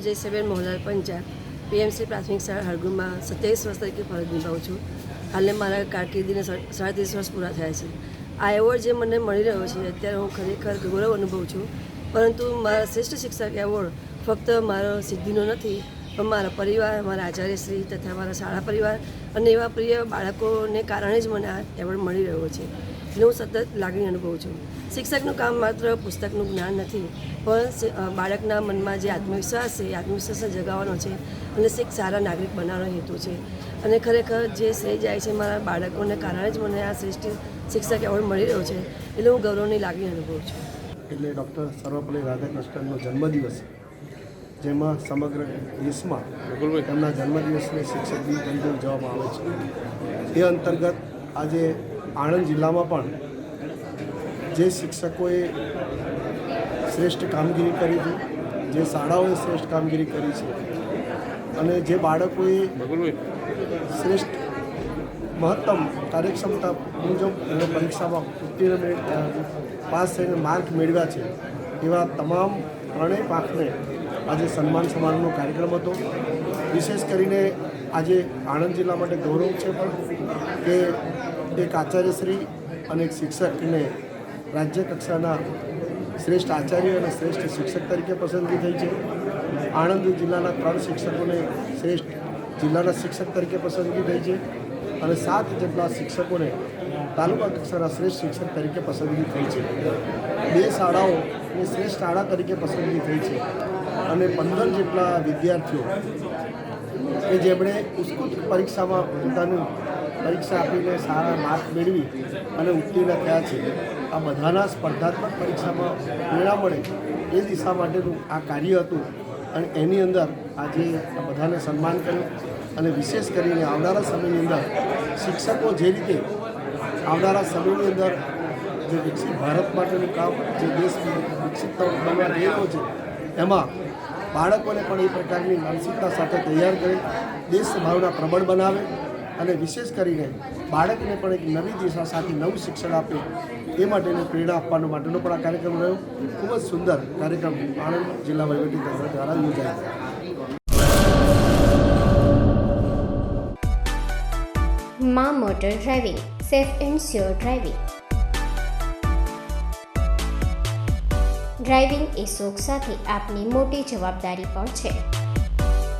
હું જયસેબેન મોહનલાલ પંચાલ પીએમસી પ્રાથમિક શાળા હળગુમાં સત્યાવીસ વર્ષ તરીકે ફરજ નિભાવું છું. હાલે મારા કારકિર્દીને સાડા સાડત્રીસ વર્ષ પૂરા થયા છે. આ એવોર્ડ જે મને મળી રહ્યો છે, અત્યારે હું ખરેખર ગૌરવ અનુભવું છું. પરંતુ મારા શ્રેષ્ઠ શિક્ષક એવોર્ડ ફક્ત મારો સિદ્ધિનો નથી, પણ મારા પરિવાર, મારા આચાર્યશ્રી તથા મારા શાળા પરિવાર અને એવા પ્રિય બાળકોને કારણે જ મને આ એવોર્ડ મળી રહ્યો છે. એટલે હું સતત લાગણી અનુભવું છું. શિક્ષકનું કામ માત્ર પુસ્તકનું જ્ઞાન નથી પણ બાળકના મનમાં જે આત્મવિશ્વાસ છે એ આત્મવિશ્વાસને જગાવવાનો છે અને શીખ સારા નાગરિક બનાવવાનો હેતુ છે. અને ખરેખર જે શ્રેય જાય છે મારા બાળકોને કારણે જ મને આ શ્રેષ્ઠ શિક્ષક એવોર્ડ મળી રહ્યો છે એટલે હું ગૌરવની લાગણી અનુભવું છું. એટલે ડૉક્ટર સર્વપલ્લી રાધાકૃષ્ણનનો જન્મદિવસ જેમાં સમગ્ર દેશમાં તેમના જન્મદિવસને શિક્ષક દિન તરીકે ઉજવવામાં આવે છે. એ અંતર્ગત આજે આણંદ જિલ્લામાં પણ જે શિક્ષકોએ શ્રેષ્ઠ કામગીરી કરી છે જે શાળાઓએ શ્રેષ્ઠ કામગીરી કરી છે અને જે બાળકોએ શ્રેષ્ઠ મહત્તમ કાર્યક્ષમતા મુજબ અને પરીક્ષામાં ઉત્તીર્ણ પાસ થઈને માર્ક મેળવ્યા છે એવા તમામ ત્રણેય પાંખને આજે સન્માન સમારોહનો કાર્યક્રમ હતો. વિશેષ કરીને આજે આણંદ જિલ્લા માટે ગૌરવ છે પણ કે એક આચાર્યશ્રી અને એક શિક્ષકને રાજ્ય કક્ષાના શ્રેષ્ઠ આચાર્ય અને શ્રેષ્ઠ શિક્ષક તરીકે પસંદગી થઈ છે. આણંદ જિલ્લાના ત્રણ શિક્ષકોને શ્રેષ્ઠ જિલ્લાના શિક્ષક તરીકે પસંદગી થઈ છે અને સાત જેટલા શિક્ષકોને તાલુકા કક્ષાના શ્રેષ્ઠ શિક્ષક તરીકે પસંદગી થઈ છે. બે શાળાઓને શ્રેષ્ઠ શાળા તરીકે પસંદગી થઈ છે અને પંદર જેટલા વિદ્યાર્થીઓ કે જેમણે ઉત્કૃત પરીક્ષામાં પોતાનું પરીક્ષા આપીને સારા માર્ક મેળવી અને ઉત્તીર્ણ થયા છે. આ બધાના સ્પર્ધાત્મક પરીક્ષામાં મેળા મળે એ દિશા માટેનું આ કાર્ય હતું અને એની અંદર આજે બધાને સન્માન કર્યું અને વિશેષ કરીને આવનારા સમયની અંદર શિક્ષકો જે રીતે આવનારા સમયની અંદર જે વિકસિત ભારત માટેનું કામ જે દેશ વિકસિત બનવા જઈ છે, એમાં બાળકોને પણ એ પ્રકારની માનસિકતા સાથે તૈયાર કરી દેશ ભાવના પ્રબળ બનાવે અને વિશેષ કરીને બાળકને પણ એક નવી દિશા સાથે નવું શિક્ષણ આપે એ માટેની પ્રેરણા આપવાનો માટેનો પણ આ કાર્યક્રમ રહ્યો. ખૂબ જ સુંદર કાર્યક્રમ આણંદ જિલ્લા વહીવટીતંત્ર દ્વારા યોજાયો. મા motor driving, safe and sure driving. Driving એ શોખ સાથે આપની મોટી જવાબદારી પણ છે.